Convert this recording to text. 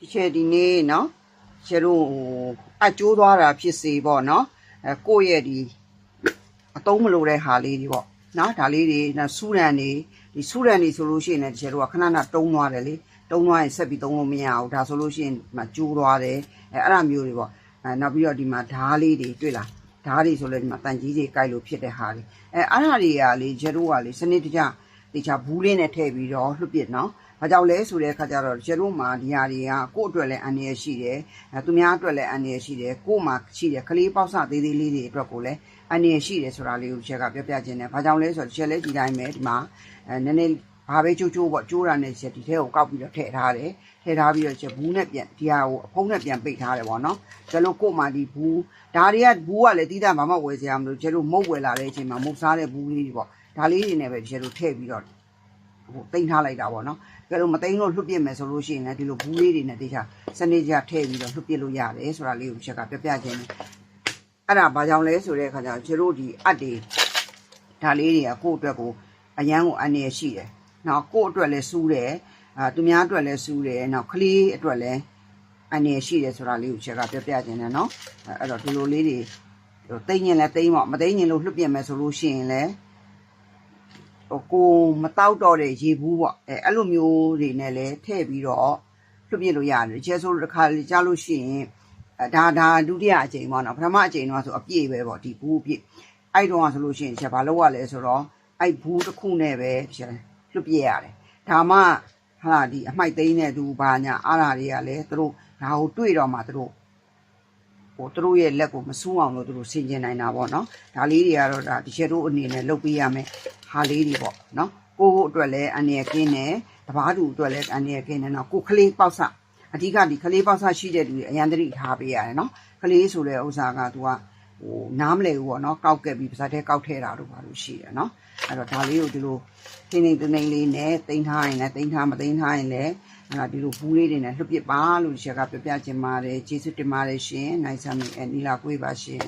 ဒီချေဒီနေ့နော်ကျတို့ဟိုအကျိုးသွားတာဖြစ်စေပေါ့နော်အဲကိုယ့်ရဲ့ဒီအတုံးမလို့တဲ့ဟာလေးတွေပေါ့နော်ဒါလေးတွေနော်စူရန်တွေဒီစူရန်တွေဆိုလို့ရှိရင်လည်းဒီချေတို့ကခဏခဏတုံးသွားတယ်လေတုံးသွားရင်ဆက်ပြီးတုံးလို့မရဘူးဒါဆိုလို့ရှိရင်ဒီမှာကျိုးသွားတယ်အဲအဲ့ဒါမျိုးတွေပေါ့အဲနောက်ပြီးတော့ဒီမှာဓားလေးတွေတွေ့လားဓားတွေဆိုလည်းဒီမှာတန်ကြီးတွေကြိုက်လို့ဖြစ်တဲ့ဟာတွေအဲအဲ့ဒါတွေကလေကျတို့ကလေစနစ်တကျတေချာဘူးလေးနဲ့ထည့်ပြီးတော့လွှတ်ပစ်နော် ဘာကြောင့်လဲဆိုတဲ့အခါကျတော့ကျတို့မှာဒီဟာတွေကကိုယ့်အတွက်လည်းအန္တရာယ်ရှိတယ်အဲသူများအတွက်လည်းအန္တရာယ်ရှိတယ်ကိုယ့်မှာရှိတယ်ကလေးပေါက်စသေးသေးလေးတွေအတွက်ကိုလည်းအန္တရာယ်ရှိတယ်ဆိုတာလေးကိုချက်ကပြောပြခြင်းတယ်ဘာကြောင့်လဲဆိုတော့ချက်လဲဒီတိုင်းပဲဒီမှာအဲနည်းနည်းဘာပဲကြိုးကြိုးပေါ့ကြိုးတာနဲ့ချက်ဒီထဲကိုကောက်ပြီးတော့ထည့်ထားတယ်ထည့်ထားပြီးတော့ချက်ဘူးနဲ့ပြန်ဒီဟာကိုအဖုံးနဲ့ပြန်ပိတ်ထားတယ်ပေါ့နော်ကျလို့ကိုယ့်မှာဒီဘူးဒါတွေကဘူးကလည်းတီးတာဘာမှဝယ်စရာမလိုကျလို့မုတ်ဝယ်လာတဲ့အချိန်မှာမုတ်စားတဲ့ဘူးလေးတွေပေါ့ဒါလေးတွေနဲ့ပဲကျလို့ထည့်ပြီးတော့ ဟိုတင်ထားလိုက်တာပေါ့နော်။ဒါလို့မသိန်းလို့လွတ်ပြစ်မယ်ဆိုလို့ရှိရင်လည်းဒီလိုဘူးလေးတွေနဲ့တခြားစနေကြထည့်ပြီးတော့လွတ်ပြစ်လို့ရတယ်ဆိုတာလေးကိုချက်ကပြပြခြင်းတယ်။အဲ့ဒါဘာကြောင့်လဲဆိုတဲ့အခါကျတော့ကျတို့ဒီအတ်တွေဒါလေးတွေကကိုယ့်အတွက်ကိုအရန်ကိုအနေရရှိတယ်။နောက်ကိုယ့်အတွက်လည်းစူးတယ်။အာသူများအတွက်လည်းစူးတယ်။နောက်ကလေးအတွက်လည်းအနေရရှိတယ်ဆိုတာလေးကိုချက်ကပြပြခြင်းတယ်နော်။အဲ့တော့ဒီလိုလေးတွေဟိုတိတ်ရင်လည်းတိတ်ပေါ့မတိတ်ရင်လို့လွတ်ပြစ်မယ်ဆိုလို့ရှိရင်လည်းဟို ကိုမတောက်တော့တဲ့ရေဘူးပေါ့အဲအဲ့လိုမျိုးတွေနဲ့လည်းထည့်ပြီးတော့လွှတ်ပြလို့ရတယ်ကျဲဆိုတစ်ခါလေကြားလို့ရှိရင်အဲဒါဒါဒုတိယအကြိမ်ပေါ့နော်ပထမအကြိမ်တော့ဆိုအပြည့်ပဲပေါ့ဒီဘူးအပြည့်အဲ့တော့ဆိုလို့ရှိရင်ချက်ဘာလုပ်ရလဲဆိုတော့အဲ့ဘူးတစ်ခုနဲ့ပဲချက်လွှတ်ပြရတယ်ဒါမှဟာလာဒီအမိုက်သိမ်းတဲ့သူဘာညာအားလာတွေကလည်းသူတို့ဒါကိုတွေ့တော့မှသူတို့ဟိုသူတို့ရဲ့လက်ကိုမဆူးအောင်လို့သူတို့ဆင်ကျင်နိုင်တာပေါ့နော်ဒါလေးတွေကတော့ဒါဒီချက်တို့အနေနဲ့လုပ်ပေးရမယ် ဟာလေးတွေပေါ့နော်ကိုယ့်အတွက်လည်းအနေရကင်းတယ်တပားသူအတွက်လည်းအနေရကင်းတယ်နော်ကိုယ်ကလေးပေါက်ဆအဓိကဒီကလေးပေါက်ဆရှိတဲ့လူတွေအရန်တရိထားပေးရတယ်နော်ကလေးဆိုတဲ့ဥစ္စာကသူကဟိုနားမလဲဘူးပေါ့နော်ကောက်ကက်ပြီးပါဇက်ထဲကောက်ထဲတာတို့ပါလို့ရှိရနော်အဲ့တော့ဒါလေးကိုဒီလိုထိနေတနေလေးနဲ့တင်ထားရင်လည်းတင်ထားမတင်ထားရင်လည်းအဲ့ဒါဒီလိုဘူးလေးတွေနဲ့လွှတ်ပစ်ပါလို့ဒီချက်ကပြပြချင်ပါတယ်ကျေးဇူးတင်ပါတယ်ရှင်နိုင်ဆာမီအနီလာကိုပါရှင်